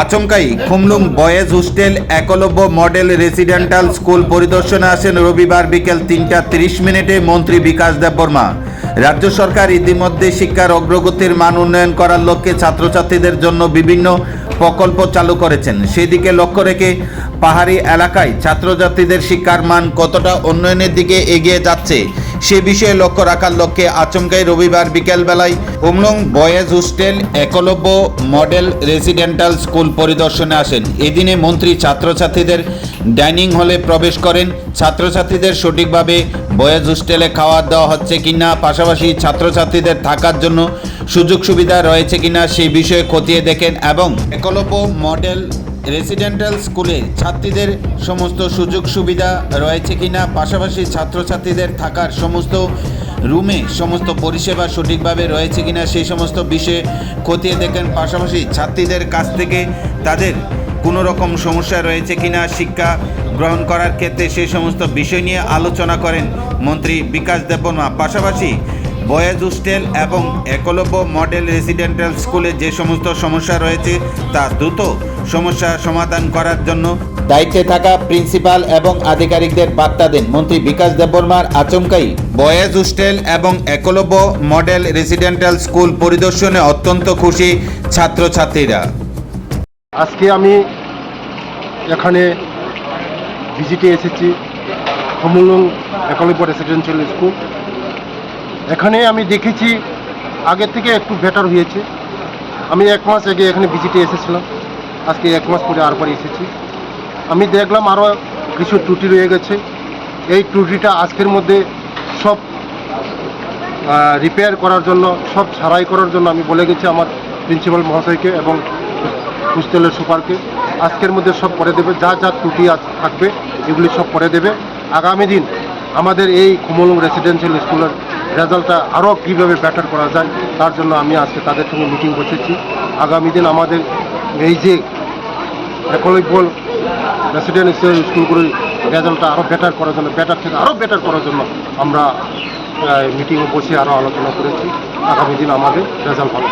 আচমকাই Khumlung boys hostel Eklavya model residential school পরিদর্শনে আসেন রবিবার বিকেল তিনটা তিরিশ মিনিটে মন্ত্রী বিকাশ দেববর্মা রাজ্য সরকার ইতিমধ্যে শিক্ষার অগ্রগতির মান উন্নয়ন করার লক্ষ্যে ছাত্রছাত্রীদের জন্য বিভিন্ন প্রকল্প চালু করেছেন। সেদিকে লক্ষ্য রেখে পাহাড়ি এলাকায় ছাত্রছাত্রীদের শিক্ষার মান কতটা উন্নয়নের দিকে এগিয়ে যাচ্ছে, সে বিষয়ে লক্ষ্য রাখার লক্ষ্যে আচমকাই রবিবার বিকেলবেলায় Humlung boys hostel Eklavya model residential school পরিদর্শনে আসেন। এদিনে মন্ত্রী ছাত্রছাত্রীদের ডাইনিং হলে প্রবেশ করেন। ছাত্রছাত্রীদের সঠিকভাবে বয়েজ হোস্টেলে খাওয়া দেওয়া হচ্ছে কিনা, পাশাপাশি ছাত্রছাত্রীদের থাকার জন্য সুযোগ সুবিধা রয়েছে কিনা সেই বিষয়ে খতিয়ে দেখেন এবং একলব্য মডেল রেসিডেন্টাল স্কুলে ছাত্রীদের সমস্ত সুযোগ সুবিধা রয়েছে কিনা, পাশাপাশি ছাত্রছাত্রীদের থাকার সমস্ত রুমে সমস্ত পরিষেবা সঠিকভাবে রয়েছে কিনা সেই সমস্ত বিষয়ে খতিয়ে দেখেন। পাশাপাশি ছাত্রীদের কাছ থেকে তাদের কোনো রকম সমস্যা রয়েছে কিনা, শিক্ষা গ্রহণ করার ক্ষেত্রে সেই সমস্ত বিষয় নিয়ে আলোচনা করেন মন্ত্রী বিকাশ দেববর্মা। পাশাপাশি বয়েজ হোস্টেল এবং একলব্য মডেল রেসিডেন্টাল স্কুলে যে সমস্ত সমস্যা রয়েছে তা দ্রুত সমস্যা সমাধান করার জন্য দায়িত্বে থাকা প্রিন্সিপাল এবং আধিকারিকদের বার্তা দেন মন্ত্রী বিকাশ দেববর্মার আচমকাই। বয়েজ হোস্টেল এবং একলব্য মডেল রেসিডেন্টাল স্কুল পরিদর্শনে অত্যন্ত খুশি ছাত্রছাত্রীরা। আজকে আমি এখানে ভিজিটে এসেছি হমুলং একলব্য রেসিডেন্সিয়াল স্কুল। এখানে আমি দেখেছি আগের থেকে একটু বেটার হয়েছে। আমি এক মাস আগে এখানে ভিজিটে এসেছিলাম। আজকে এক মাস পরে আরবার এসেছি। আমি দেখলাম আরও কিছু ত্রুটি রয়ে গেছে। এই ত্রুটিটা আজকের মধ্যে সব রিপেয়ার করার জন্য, সব ছাড়াই করার জন্য আমি বলে গেছি আমার প্রিন্সিপাল মহাশয়কে এবং হোস্টেলের সুপারকে। আজকের মধ্যে সব করে দেবে, যা যা ত্রুটি থাকবে, এগুলি সব করে দেবে। আগামী দিন আমাদের এই কুমলং রেসিডেন্সিয়াল স্কুলের রেজাল্টটা আরও কীভাবে বেটার করা যায়, তার জন্য আমি আজকে তাদের সঙ্গে মিটিং বসেছি। আগামী দিন আমাদের এই যে একলব্য রেসিডেন্সিয়াল স্কুলগুলির রেজাল্টটা আরও বেটার করার জন্য বেটার থেকে আরও বেটার করার জন্য আমরা মিটিংয়ে বসে আরও আলোচনা করেছি আগামী দিন আমাদের রেজাল্ট ভালো।